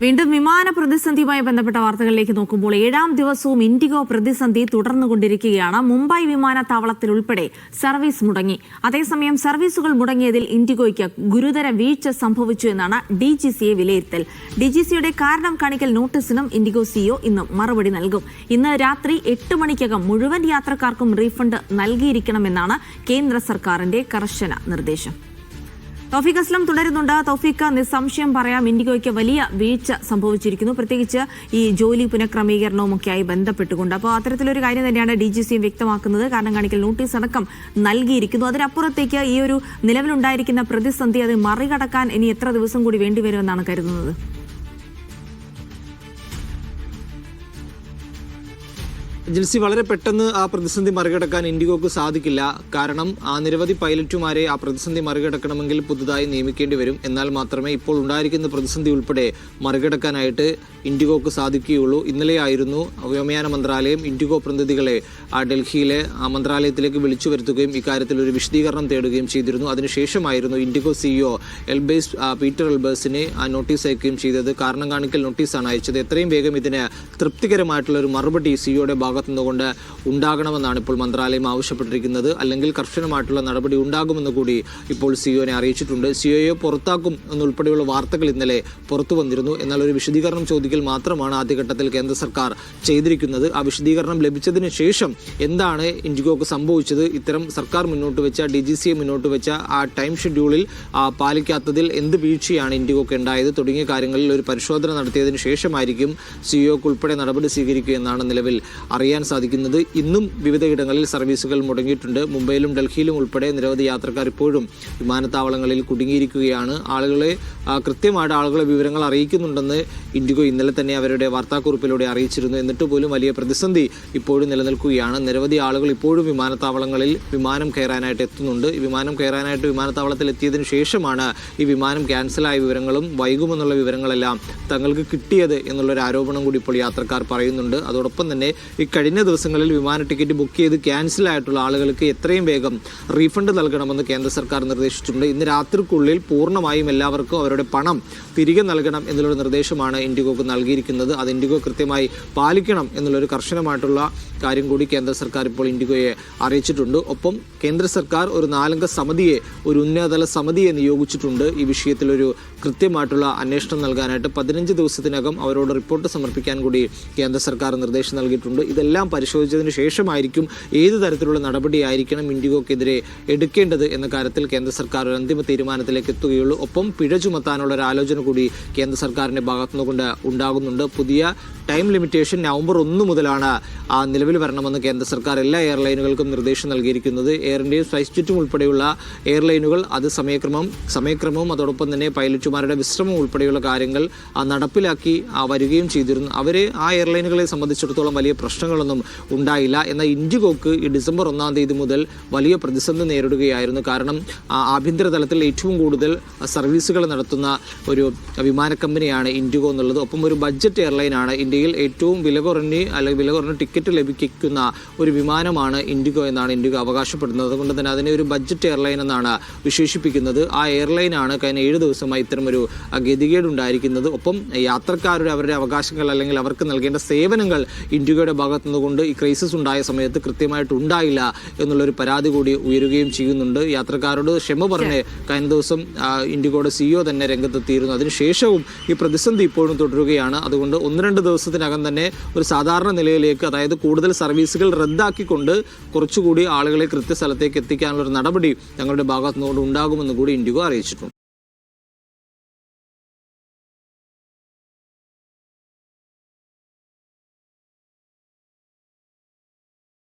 വീണ്ടും വിമാന പ്രതിസന്ധിയുമായി ബന്ധപ്പെട്ട വാർത്തകളിലേക്ക് നോക്കുമ്പോൾ ഏഴാം ദിവസവും ഇൻഡിഗോ പ്രതിസന്ധി തുടർന്നുകൊണ്ടിരിക്കുകയാണ്. മുംബൈ വിമാനത്താവളത്തിൽ ഉൾപ്പെടെ സർവീസ് മുടങ്ങി. അതേസമയം സർവീസുകൾ മുടങ്ങിയതിൽ ഇൻഡിഗോയ്ക്ക് ഗുരുതര വീഴ്ച സംഭവിച്ചു എന്നാണ് ഡി ജി സിയെ വിലയിരുത്തൽ. ഡി ജി സിയുടെ കാരണം കാണിക്കൽ നോട്ടീസിനും ഇൻഡിഗോ സിഇഒ ഇന്ന് മറുപടി നൽകും. ഇന്ന് രാത്രി എട്ട് മണിക്കകം മുഴുവൻ യാത്രക്കാർക്കും റീഫണ്ട് നൽകിയിരിക്കണമെന്നാണ് കേന്ദ്ര സർക്കാരിന്റെ കർശന നിർദ്ദേശം. തൗഫീഖ് അസ്ലം തുടരുന്നുണ്ട്. തൗഫീഖ് നിസ്സംശയം പറയാം. ഇൻഡിഗോയ്ക്ക് വലിയ വീഴ്ച സംഭവിച്ചിരിക്കുന്നു. പ്രത്യേകിച്ച് ഈ ജോലി പുനഃക്രമീകരണവുമൊക്കെയായി ബന്ധപ്പെട്ടുകൊണ്ട്. അപ്പോൾ അത്തരത്തിലൊരു കാര്യം തന്നെയാണ് ഡി ജി സിയും വ്യക്തമാക്കുന്നത്. കാരണം കാണിക്കൽ നോട്ടീസ് അടക്കം നൽകിയിരിക്കുന്നു. അതിനപ്പുറത്തേക്ക് ഈ ഒരു നിലവിലുണ്ടായിരിക്കുന്ന പ്രതിസന്ധി അത് മറികടക്കാൻ ഇനി എത്ര ദിവസം കൂടി വേണ്ടിവരുമെന്നാണ് കരുതുന്നത്? ജിൽസി വളരെ പെട്ടെന്ന് ആ പ്രതിസന്ധി മറികടക്കാൻ ഇൻഡിഗോക്ക് സാധിക്കില്ല. കാരണം ആ നിരവധി പൈലറ്റുമാരെ ആ പ്രതിസന്ധി മറികടക്കണമെങ്കിൽ പുതുതായി നിയമിക്കേണ്ടി വരും. എന്നാൽ മാത്രമേ ഇപ്പോൾ ഉണ്ടായിരിക്കുന്ന പ്രതിസന്ധി ഉൾപ്പെടെ മറികടക്കാനായിട്ട് ഇൻഡിഗോക്ക് സാധിക്കുകയുള്ളൂ. ഇന്നലെയായിരുന്നു വ്യോമയാന മന്ത്രാലയം ഇൻഡിഗോ പ്രതിനിധികളെ ഡൽഹിയിലെ ആ മന്ത്രാലയത്തിലേക്ക് വിളിച്ചു വരുത്തുകയും ഇക്കാര്യത്തിൽ ഒരു വിശദീകരണം തേടുകയും ചെയ്തിരുന്നു. അതിനുശേഷമായിരുന്നു ഇൻഡിഗോ സിഇഒ എൽബേസ് പീറ്റർ എൽബേഴ്സിനെ നോട്ടീസ് അയക്കുകയും ചെയ്തത്. കാരണം കാണിക്കൽ നോട്ടീസാണ് അയച്ചത്. എത്രയും വേഗം ഇതിന് തൃപ്തികരമായിട്ടുള്ള ഒരു മറുപടി സിഇഒയുടെ ഭാഗത്തു നിന്നുകൊണ്ട് ഉണ്ടാകണമെന്നാണ് ഇപ്പോൾ മന്ത്രാലയം ആവശ്യപ്പെട്ടിരിക്കുന്നത്. അല്ലെങ്കിൽ കർശനമായിട്ടുള്ള നടപടി ഉണ്ടാകുമെന്ന് കൂടി ഇപ്പോൾ സിഇഒനെ അറിയിച്ചിട്ടുണ്ട്. സിഇഒയെ പുറത്താക്കും എന്നുൾപ്പെടെയുള്ള വാർത്തകൾ ഇന്നലെ പുറത്തു വന്നിരുന്നു. എന്നാൽ ഒരു വിശദീകരണം ചോദിക്കൽ മാത്രമാണ് ആദ്യഘട്ടത്തിൽ കേന്ദ്ര സർക്കാർ ചെയ്തിരിക്കുന്നത്. ആ വിശദീകരണം ലഭിച്ചതിന് ശേഷം എന്താണ് ഇൻഡിഗോക്ക് സംഭവിച്ചത്? ഇത്തരം സർക്കാർ മുന്നോട്ട് വെച്ച ഡി ജി സി മുന്നോട്ട് വെച്ച ആ ടൈം ഷെഡ്യൂളിൽ പാലിക്കാത്തതിൽ എന്ത് വീഴ്ചയാണ് ഇൻഡിഗോക്ക് ഉണ്ടായത്? തുടങ്ങിയ കാര്യങ്ങളിൽ ഒരു പരിശോധന നടത്തിയതിനു ശേഷമായിരിക്കും സിഇഒക്ക് ഉൾപ്പെടെ നടപടി സ്വീകരിക്കുക എന്നാണ് നിലവിൽ അറിയാൻ സാധിക്കുന്നത്. ഇന്നും വിവിധയിടങ്ങളിൽ സർവീസുകൾ മുടങ്ങിയിട്ടുണ്ട്. മുംബൈയിലും ഡൽഹിയിലും ഉൾപ്പെടെ നിരവധി യാത്രക്കാർ ഇപ്പോഴും വിമാനത്താവളങ്ങളിൽ കുടുങ്ങിയിരിക്കുകയാണ്. ആളുകളെ കൃത്യമായിട്ട് ആളുകളെ വിവരങ്ങൾ അറിയിക്കുന്നുണ്ടെന്ന് ഇൻഡിഗോ ഇന്നലെ തന്നെ അവരുടെ വാർത്താക്കുറിപ്പിലൂടെ അറിയിച്ചിരുന്നു. എന്നിട്ട് പോലും വലിയ പ്രതിസന്ധി ഇപ്പോഴും നിലനിൽക്കുകയാണ്. നിരവധി ആളുകൾ ഇപ്പോഴും വിമാനത്താവളങ്ങളിൽ വിമാനം കയറാനായിട്ട് എത്തുന്നുണ്ട്. വിമാനം കയറാനായിട്ട് വിമാനത്താവളത്തിൽ എത്തിയതിനു ശേഷമാണ് ഈ വിമാനം ക്യാൻസലായ വിവരങ്ങളും വൈകുമെന്നുള്ള വിവരങ്ങളെല്ലാം തങ്ങൾക്ക് കിട്ടിയത് എന്നുള്ളൊരു ആരോപണം കൂടി ഇപ്പോൾ യാത്രക്കാർ പറയുന്നുണ്ട്. അതോടൊപ്പം തന്നെ ഈ കഴിഞ്ഞ ദിവസങ്ങളിൽ വിമാന ടിക്കറ്റ് ബുക്ക് ചെയ്ത് ക്യാൻസലായിട്ടുള്ള ആളുകൾക്ക് എത്രയും വേഗം റീഫണ്ട് നൽകണമെന്ന് കേന്ദ്ര സർക്കാർ നിർദ്ദേശിച്ചിട്ടുണ്ട്. ഇന്ന് രാത്രിക്കുള്ളിൽ പൂർണമായും എല്ലാവർക്കും അവരുടെ പണം തിരികെ നൽകണം എന്നുള്ള നിർദ്ദേശമാണ് ഇൻഡിഗോക്ക് നൽകിയിരിക്കുന്നത്. അത് ഇൻഡിഗോ കൃത്യമായി പാലിക്കണം എന്നുള്ളൊരു കർശനമായിട്ടുള്ള കാര്യം കൂടി കേന്ദ്ര സർക്കാർ ഇപ്പോൾ ഇൻഡിഗോയെ അറിയിച്ചിട്ടുണ്ട്. ഒപ്പം കേന്ദ്ര സർക്കാർ ഒരു നാലംഗ സമിതിയെ ഒരു ഉന്നതതല സമിതിയെ നിയോഗിച്ചിട്ടുണ്ട്. ഈ വിഷയത്തിൽ ഒരു കൃത്യമായിട്ടുള്ള അന്വേഷണം നൽകാനായിട്ട് പതിനഞ്ച് ദിവസത്തിനകം അവരോട് റിപ്പോർട്ട് സമർപ്പിക്കാൻ കൂടി കേന്ദ്ര സർക്കാർ നിർദ്ദേശം നൽകിയിട്ടുണ്ട്. ഇതെല്ലാം പരിശോധിച്ചതിന് ശേഷമായിരിക്കും ഏത് തരത്തിലുള്ള നടപടിയായിരിക്കണം ഇൻഡിഗോക്കെതിരെ എടുക്കേണ്ടത് എന്ന കാര്യത്തിൽ കേന്ദ്ര സർക്കാർ ഒരു അന്തിമ തീരുമാനത്തിലേക്ക് എത്തുകയുള്ളൂ. ഒപ്പം പിഴ ചുമത്താനുള്ള ഒരു ആലോചന കൂടി കേന്ദ്ര സർക്കാരിന്റെ ഭാഗത്തുനിന്നുകൊണ്ട് ഉണ്ടാകുന്നുണ്ട്. പുതിയ ടൈം ലിമിറ്റേഷൻ നവംബർ ഒന്ന് മുതലാണ് നിലവിൽ വരണമെന്ന് കേന്ദ്ര സർക്കാർ എല്ലാ എയർലൈനുകൾക്കും നിർദ്ദേശം നൽകിയിരിക്കുന്നത്. എയർ ഇന്ത്യയും സ്പൈസ് ജെറ്റും ഉൾപ്പെടെയുള്ള എയർലൈനുകൾ അത് സമയക്രമം സമയക്രമവും അതോടൊപ്പം തന്നെ പൈലറ്റുമാരുടെ വിശ്രമം ഉൾപ്പെടെയുള്ള കാര്യങ്ങൾ നടപ്പിലാക്കി വരികയും ചെയ്തിരുന്നു. അവർ ആ എയർലൈനുകളെ സംബന്ധിച്ചിടത്തോളം വലിയ പ്രശ്നങ്ങളൊന്നും ഉണ്ടായില്ല. എന്നാൽ ഇൻഡിഗോക്ക് ഈ ഡിസംബർ ഒന്നാം തീയതി മുതൽ വലിയ പ്രതിസന്ധി നേരിടുകയായിരുന്നു. കാരണം ആഭ്യന്തര തലത്തിൽ ഏറ്റവും കൂടുതൽ സർവീസുകൾ നടത്തുന്ന ഒരു വിമാന കമ്പനിയാണ് ഇൻഡിഗോ എന്നുള്ളത്. ഒപ്പം ഒരു ബഡ്ജറ്റ് എയർലൈനാണ് ഇന്ത്യയിൽ ഏറ്റവും വില കുറഞ്ഞ് അല്ലെങ്കിൽ വില കുറഞ്ഞ ടിക്കറ്റ് ലഭിക്കുന്ന ഒരു വിമാനമാണ് ഇൻഡിഗോ എന്നാണ് ഇൻഡിഗോ അവകാശപ്പെടുന്നത്. അതുകൊണ്ട് തന്നെ അതിനെ ഒരു ബഡ്ജറ്റ് എയർലൈൻ എന്നാണ് വിശേഷിപ്പിക്കുന്നത്. ആ എയർലൈനാണ് കഴിഞ്ഞ ഏഴ് ദിവസമായി ഇത്തരമൊരു ഗതികേട് ഉണ്ടായിരിക്കുന്നത് ഒപ്പം യാത്രക്കാരുടെ അവരുടെ അവകാശങ്ങൾ അല്ലെങ്കിൽ അവർക്ക് നൽകേണ്ട സേവനങ്ങൾ ഇൻഡിഗോയുടെ ഭാഗത്തുനിന്നുകൊണ്ട് ഈ ക്രൈസിസ് ഉണ്ടായ സമയത്ത് കൃത്യമായിട്ട് ഉണ്ടായില്ല എന്നുള്ളൊരു പരാതി കൂടി ഉയരുകയും ചെയ്യുന്നുണ്ട്. യാത്രക്കാരോട് ക്ഷമ പറഞ്ഞ് കഴിഞ്ഞ ദിവസം ഇൻഡിഗോയുടെ സിഇഒ തന്നെ രംഗത്തെത്തിയിരുന്നു. അതിനുശേഷവും ഈ പ്രതിസന്ധി ഇപ്പോഴും തുടരുകയാണ് അതുകൊണ്ട് ഒന്ന് രണ്ട് ദിവസത്തിനകം തന്നെ ഒരു സാധാരണ നിലയിലേക്ക് അതായത് കൂടുതൽ സർവീസുകൾ റദ്ദാക്കിക്കൊണ്ട് കുറച്ചുകൂടി ആളുകളെ കൃത്യസ്ഥലത്തേക്ക് എത്തിക്കാനുള്ള ഒരു നടപടി ഞങ്ങളുടെ ഭാഗത്തുനിന്നുകൊണ്ട് ഉണ്ടാകുമെന്ന് കൂടി ഇൻഡിഗോ അറിയിച്ചിട്ടുണ്ട്.